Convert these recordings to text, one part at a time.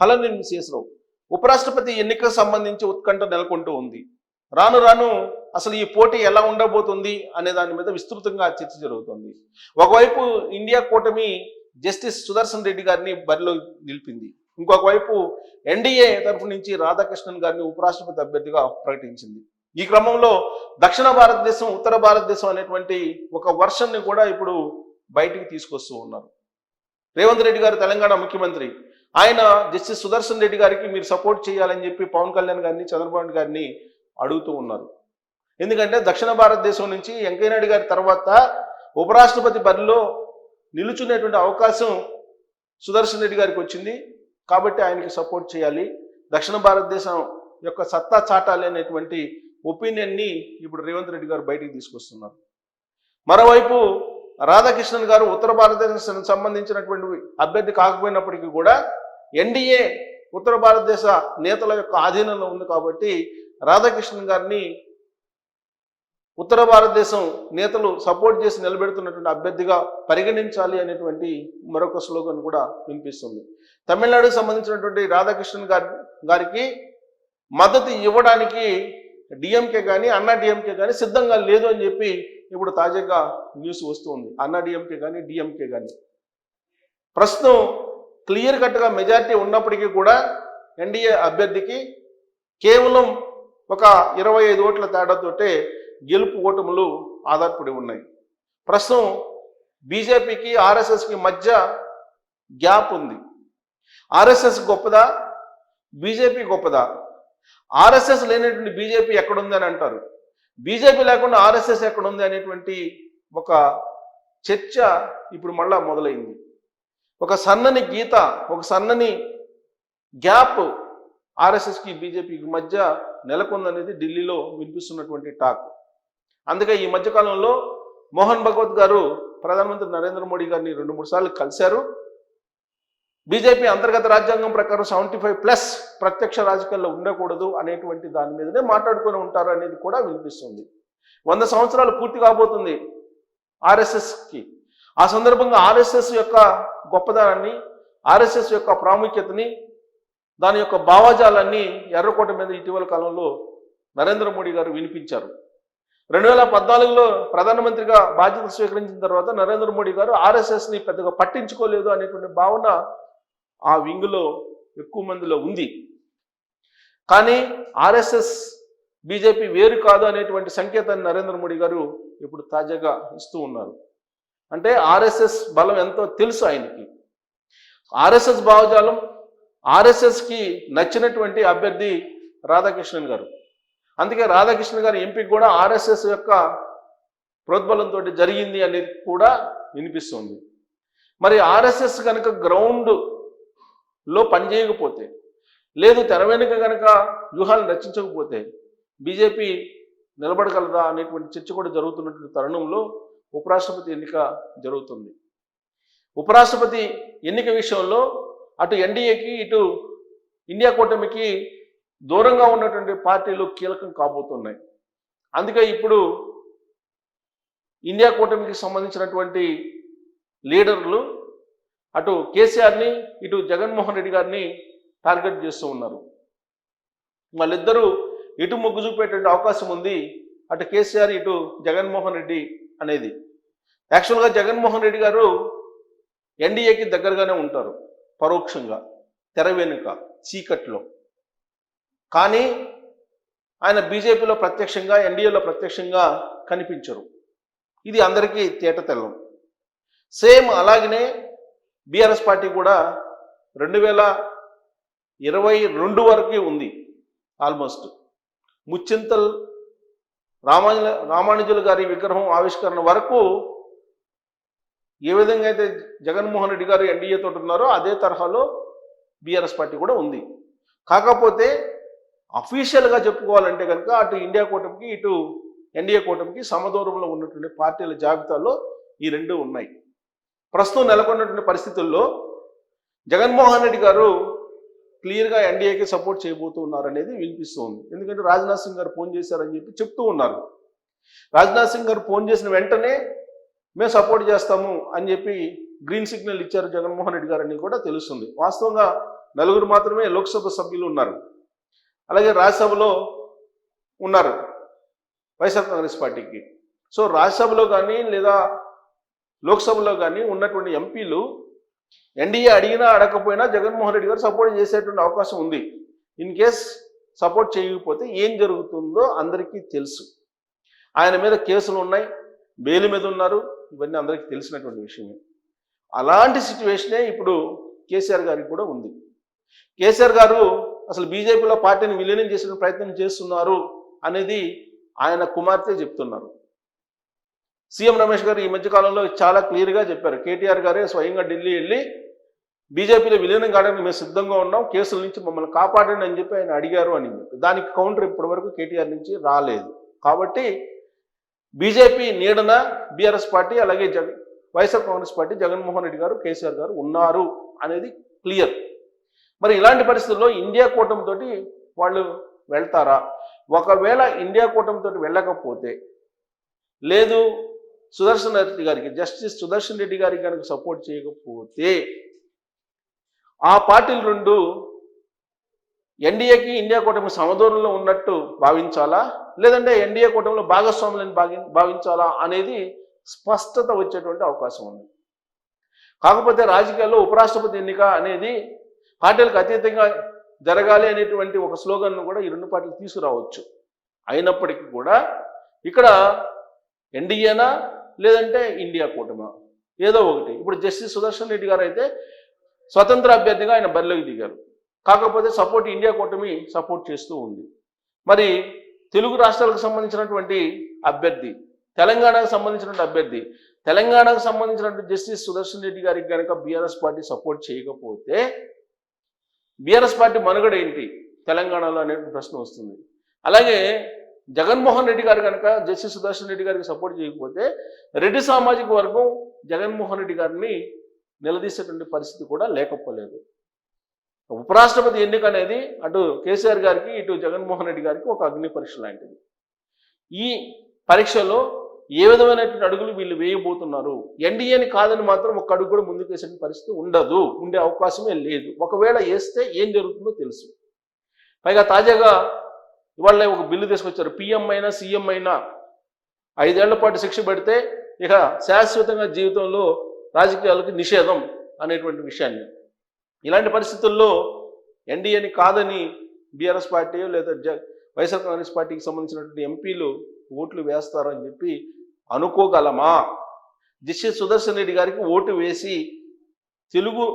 ఫలం నేను ఉపరాష్ట్రపతి ఎన్నికకు సంబంధించి ఉత్కంఠ నెలకొంటూ ఉంది. రాను రాను అసలు ఈ పోటీ ఎలా ఉండబోతుంది అనే దాని మీద విస్తృతంగా చర్చ జరుగుతుంది. ఒకవైపు ఇండియా కూటమి జస్టిస్ సుదర్శన్ రెడ్డి గారిని బరిలో నిలిపింది. ఇంకొక వైపు ఎన్డీఏ తరఫు నుంచి రాధాకృష్ణన్ గారిని ఉపరాష్ట్రపతి అభ్యర్థిగా ప్రకటించింది. ఈ క్రమంలో దక్షిణ భారతదేశం ఉత్తర భారతదేశం అనేటువంటి ఒక వర్షన్ని కూడా ఇప్పుడు బయటికి తీసుకొస్తూ ఉన్నారు. రేవంత్ రెడ్డి గారు తెలంగాణ ముఖ్యమంత్రి. ఆయన జస్టిస్ సుదర్శన్ రెడ్డి గారికి మీరు సపోర్ట్ చేయాలని చెప్పి పవన్ కళ్యాణ్ గారిని చంద్రబాబు నాయుడు గారిని అడుగుతూ ఉన్నారు. ఎందుకంటే దక్షిణ భారతదేశం నుంచి వెంకయ్యనాయుడు గారి తర్వాత ఉపరాష్ట్రపతి బరిలో నిలుచునేటువంటి అవకాశం సుదర్శన్ రెడ్డి గారికి వచ్చింది. కాబట్టి ఆయనకి సపోర్ట్ చేయాలి. దక్షిణ భారతదేశం యొక్క సత్తా చాటాలి అనేటువంటి ఒపీనియన్ని ఇప్పుడు రేవంత్ రెడ్డి గారు బయటికి తీసుకొస్తున్నారు. మరోవైపు రాధాకృష్ణన్ గారు ఉత్తర భారతదేశానికి సంబంధించినటువంటి అభ్యర్థి కాకపోయినప్పటికీ కూడా ఎన్డీఏ ఉత్తర భారతదేశ నేతల యొక్క ఆధీనంలో ఉంది కాబట్టి రాధాకృష్ణన్ గారిని ఉత్తర భారతదేశం నేతలు సపోర్ట్ చేసి నిలబెడుతున్నటువంటి అభ్యర్థిగా పరిగణించాలి అనేటువంటి మరొక స్లోగన్ కూడా వినిపిస్తుంది. తమిళనాడుకు సంబంధించినటువంటి రాధాకృష్ణన్ గారి గారికి మద్దతు ఇవ్వడానికి డిఎంకే కానీ అన్నా డిఎంకే కానీ సిద్ధంగా లేదు అని చెప్పి ఇప్పుడు తాజాగా న్యూస్ వస్తుంది. అన్నా డిఎంకే కానీ డిఎంకే కానీ ప్రస్తుతం క్లియర్ కట్గా మెజారిటీ ఉన్నప్పటికీ కూడా ఎన్డీఏ అభ్యర్థికి కేవలం ఒక ఇరవై ఐదు ఓట్ల తేడాతోటే గెలుపు ఓటములు ఆధారపడి ఉన్నాయి. ప్రస్తుతం బీజేపీకి ఆర్ఎస్ఎస్కి మధ్య గ్యాప్ ఉంది. ఆర్ఎస్ఎస్ గొప్పదా? బీజేపీ గొప్పదా? ఆర్ఎస్ఎస్ లేనటువంటి బీజేపీ ఎక్కడుంది అని అంటారు. బీజేపీ లేకుండా ఆర్ఎస్ఎస్ ఎక్కడ ఉంది అనేటువంటి ఒక చర్చ ఇప్పుడు మళ్ళా మొదలైంది. ఒక సన్నని గీత ఒక సన్నని గ్యాప్ ఆర్ఎస్ఎస్కి బీజేపీకి మధ్య నెలకొందనేది ఢిల్లీలో వినిపిస్తున్నటువంటి టాక్. అందుకే ఈ మధ్యకాలంలో మోహన్ భగవత్ గారు ప్రధానమంత్రి నరేంద్ర మోడీ గారిని రెండు మూడు సార్లు కలిశారు. బీజేపీ అంతర్గత రాజ్యాంగం ప్రకారం సెవెంటీ ఫైవ్ ప్లస్ ప్రత్యక్ష రాజకీయాల్లో ఉండకూడదు అనేటువంటి దాని మీదనే మాట్లాడుకొని ఉంటారు అనేది కూడా వినిపిస్తుంది. వంద సంవత్సరాలు పూర్తి కాబోతుంది ఆర్ఎస్ఎస్కి. ఆ సందర్భంగా ఆర్ఎస్ఎస్ యొక్క గొప్పదనాన్ని ఆర్ఎస్ఎస్ యొక్క ప్రాముఖ్యతని దాని యొక్క భావజాలాన్ని ఎర్రకోట మీద ఇటీవల కాలంలో నరేంద్ర మోడీ గారు వినిపించారు. రెండు వేల పద్నాలుగులో ప్రధానమంత్రిగా బాధ్యత స్వీకరించిన తర్వాత నరేంద్ర మోడీ గారు ఆర్ఎస్ఎస్ని పెద్దగా పట్టించుకోలేదు అనేటువంటి భావన ఆ వింగులో ఎక్కువ మందిలో ఉంది. కానీ ఆర్ఎస్ఎస్ బీజేపీ వేరు కాదు అనేటువంటి సంకేతాన్ని నరేంద్ర మోడీ గారు ఇప్పుడు తాజాగా ఇస్తూ ఉన్నారు. అంటే ఆర్ఎస్ఎస్ బలం ఎంతో తెలుసు ఆయనకి. ఆర్ఎస్ఎస్ భావజాలం ఆర్ఎస్ఎస్కి నచ్చినటువంటి అభ్యర్థి రాధాకృష్ణన్ గారు. అందుకే రాధాకృష్ణ గారి ఎంపిక కూడా ఆర్ఎస్ఎస్ యొక్క ప్రోద్బలంతో జరిగింది అనేది కూడా వినిపిస్తుంది. మరి ఆర్ఎస్ఎస్ కనుక గ్రౌండ్ లో పనిచేయకపోతే లేదు తెర వెనుక కనుక వ్యూహాలను రచించకపోతే బీజేపీ నిలబడగలదా అనేటువంటి చర్చ కూడా జరుగుతున్నటువంటి తరుణంలో ఉపరాష్ట్రపతి ఎన్నిక జరుగుతుంది. ఉపరాష్ట్రపతి ఎన్నిక విషయంలో అటు ఎన్డీఏకి ఇటు ఇండియా కూటమికి దూరంగా ఉన్నటువంటి పార్టీలు కీలకం కాబోతున్నాయి. అందుకే ఇప్పుడు ఇండియా కూటమికి సంబంధించినటువంటి లీడర్లు అటు కేసీఆర్ని ఇటు జగన్మోహన్ రెడ్డి గారిని టార్గెట్ చేస్తూ ఉన్నారు. వాళ్ళిద్దరూ ఇటు మొగ్గు చూపేటువంటి అవకాశం ఉంది. అటు కేసీఆర్ ఇటు జగన్మోహన్ రెడ్డి అనేది. యాక్చువల్గా జగన్మోహన్ రెడ్డి గారు ఎన్డీఏకి దగ్గరగానే ఉంటారు పరోక్షంగా తెర వెనుక చీకట్లో. కానీ ఆయన బీజేపీలో ప్రత్యక్షంగా ఎన్డీఏలో ప్రత్యక్షంగా కనిపించరు. ఇది అందరికీ తేట తెల్లం సేమ్ అలాగనే బీఆర్ఎస్ పార్టీ కూడా రెండు వేల ఇరవై రెండు వరకు ఉంది ఆల్మోస్ట్. ముచ్చింతల్ రామానుజ రామానుజులు గారి విగ్రహం ఆవిష్కరణ వరకు ఏ విధంగా అయితే జగన్మోహన్ రెడ్డి గారు ఎన్డీఏతో ఉన్నారో అదే తరహాలో బీఆర్ఎస్ పార్టీ కూడా ఉంది. కాకపోతే అఫీషియల్గా చెప్పుకోవాలంటే కనుక అటు ఇండియా కూటమికి ఇటు ఎన్డీఏ కూటమికి సమదూరంలో ఉన్నటువంటి పార్టీల జాబితాలో ఈ రెండు ఉన్నాయి. ప్రస్తుతం నెలకొన్నటువంటి పరిస్థితుల్లో జగన్మోహన్ రెడ్డి గారు క్లియర్గా ఎన్డీఏకి సపోర్ట్ చేయబోతున్నారు అనేది వినిపిస్తుంది. ఎందుకంటే రాజ్నాథ్ సింగ్ గారు ఫోన్ చేశారని చెప్పి చెప్తూ ఉన్నారు. రాజ్నాథ్ సింగ్ గారు ఫోన్ చేసిన వెంటనే మేము సపోర్ట్ చేస్తాము అని చెప్పి గ్రీన్ సిగ్నల్ ఇచ్చారు జగన్మోహన్ రెడ్డి గారు అని కూడా తెలుస్తుంది. వాస్తవంగా నలుగురు మాత్రమే లోక్సభ సభ్యులు ఉన్నారు. అలాగే రాజ్యసభలో ఉన్నారు వైఎస్ఆర్ కాంగ్రెస్ పార్టీకి. సో రాజ్యసభలో కానీ లేదా లోక్సభలో కానీ ఉన్నటువంటి ఎంపీలు ఎన్డీఏ అడిగినా అడగకపోయినా జగన్మోహన్ రెడ్డి గారు సపోర్ట్ చేసేటువంటి అవకాశం ఉంది. ఇన్ కేస్ సపోర్ట్ చేయకపోతే ఏం జరుగుతుందో అందరికీ తెలుసు. ఆయన మీద కేసులు ఉన్నాయి బెయిల్ మీద ఉన్నారు ఇవన్నీ అందరికీ తెలిసినటువంటి విషయమే. అలాంటి సిచ్యువేషనే ఇప్పుడు కేసీఆర్ గారికి కూడా ఉంది. కేసీఆర్ గారు అసలు బీజేపీలో పార్టీని విలీనం చేసిన ప్రయత్నం చేస్తున్నారు అనేది ఆయన కుమార్తె చెప్తున్నారు. సీఎం రమేష్ గారు ఈ మధ్యకాలంలో చాలా క్లియర్గా చెప్పారు. కేటీఆర్ గారే స్వయంగా ఢిల్లీ వెళ్ళి బీజేపీలో విలీనం కావడానికి మేము సిద్ధంగా ఉన్నాం కేసుల నుంచి మమ్మల్ని కాపాడండి అని చెప్పి ఆయన అడిగారు అని చెప్పి. దానికి కౌంటర్ ఇప్పటివరకు కేటీఆర్ నుంచి రాలేదు. కాబట్టి బీజేపీ నీడన బీఆర్ఎస్ పార్టీ అలాగే జగ YSR Congress party Jaganmohan Reddy garu KCR garu ఉన్నారు అనేది క్లియర్. మరి ఇలాంటి పరిస్థితుల్లో ఇండియా కూటమితో వాళ్ళు వెళ్తారా? ఒకవేళ ఇండియా కూటమితో వెళ్ళకపోతే లేదు సుదర్శన్ రెడ్డి గారికి జస్టిస్ సుదర్శన్ రెడ్డి గారికి కనుక సపోర్ట్ చేయకపోతే ఆ పార్టీలు రెండు ఎన్డీఏకి ఇండియా కూటమి సమదూరంలో ఉన్నట్టు భావించాలా? లేదంటే ఎన్డీఏ కూటమిలో భాగస్వాములను భాగి భావించాలా అనేది స్పష్టత వచ్చేటువంటి అవకాశం ఉంది. కాకపోతే రాజకీయాల్లో ఉపరాష్ట్రపతి ఎన్నిక అనేది పార్టీలకు అతీతంగా జరగాలి అనేటువంటి ఒక స్లోగన్ను కూడా ఈ రెండు పార్టీలు తీసుకురావచ్చు. అయినప్పటికీ కూడా ఇక్కడ ఎన్డీఏనా లేదంటే ఇండియా కూటమా. ఏదో ఒకటి. ఇప్పుడు జస్టిస్ సుదర్శన్ రెడ్డి గారు అయితే స్వతంత్ర అభ్యర్థిగా ఆయన బరిలోకి దిగారు. కాకపోతే సపోర్ట్ ఇండియా కూటమి సపోర్ట్ చేస్తూ ఉంది. మరి తెలుగు రాష్ట్రాలకు సంబంధించినటువంటి అభ్యర్థి తెలంగాణకు సంబంధించినటువంటి అభ్యర్థి తెలంగాణకు సంబంధించినటువంటి జస్టిస్ సుదర్శన్ రెడ్డి గారికి కనుక బీఆర్ఎస్ పార్టీ సపోర్ట్ చేయకపోతే బీఆర్ఎస్ పార్టీ మనుగడ ఏంటి? తెలంగాణలో అనే ప్రశ్న వస్తుంది. అలాగే జగన్మోహన్ రెడ్డి గారు కనుక జస్టిస్ సుదర్శన్ రెడ్డి గారికి సపోర్ట్ చేయకపోతే రెడ్డి సామాజిక వర్గం జగన్మోహన్ రెడ్డి గారిని నిలదీసేటువంటి పరిస్థితి కూడా లేకపోలేదు. ఉపరాష్ట్రపతి ఎన్నిక అనేది అటు కేసీఆర్ గారికి ఇటు జగన్మోహన్ రెడ్డి గారికి ఒక అగ్ని పరీక్ష లాంటిది. ఈ పరీక్షలో ఏ విధమైనటువంటి అడుగులు వీళ్ళు వేయబోతున్నారు? ఎన్డీఏని కాదని మాత్రం ఒక అడుగు కూడా ముందుకు వేసే పరిస్థితి ఉండదు ఉండే అవకాశమే లేదు. ఒకవేళ వేస్తే ఏం జరుగుతుందో తెలుసు. పైగా తాజాగా ఇవాళ ఒక బిల్లు తీసుకొచ్చారు. పిఎం అయినా సీఎం అయినా. ఐదేళ్ళ పాటు శిక్ష పెడితే ఇక శాశ్వతంగా జీవితంలో రాజకీయాలకు నిషేధం అనేటువంటి విషయాన్ని. ఇలాంటి పరిస్థితుల్లో ఎన్డీఏని కాదని బీఆర్ఎస్ పార్టీ లేదా జ వైఎస్ఆర్ కాంగ్రెస్ పార్టీకి సంబంధించినటువంటి ఎంపీలు ఓట్లు వేస్తారని చెప్పి అనుకోగలమా? జస్టిస్ సుదర్శన్ రెడ్డి గారికి ఓటు వేసి తెలుగు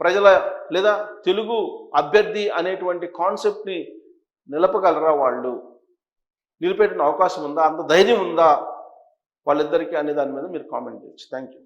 ప్రజల లేదా తెలుగు అభ్యర్థి అనేటువంటి కాన్సెప్ట్ని నిలపగలరా వాళ్ళు? నిలిపేట అవకాశం ఉందా? అంత ధైర్యం ఉందా? వాళ్ళిద్దరికీ అనే దాని మీద మీరు కామెంట్ చేయొచ్చు. Thank you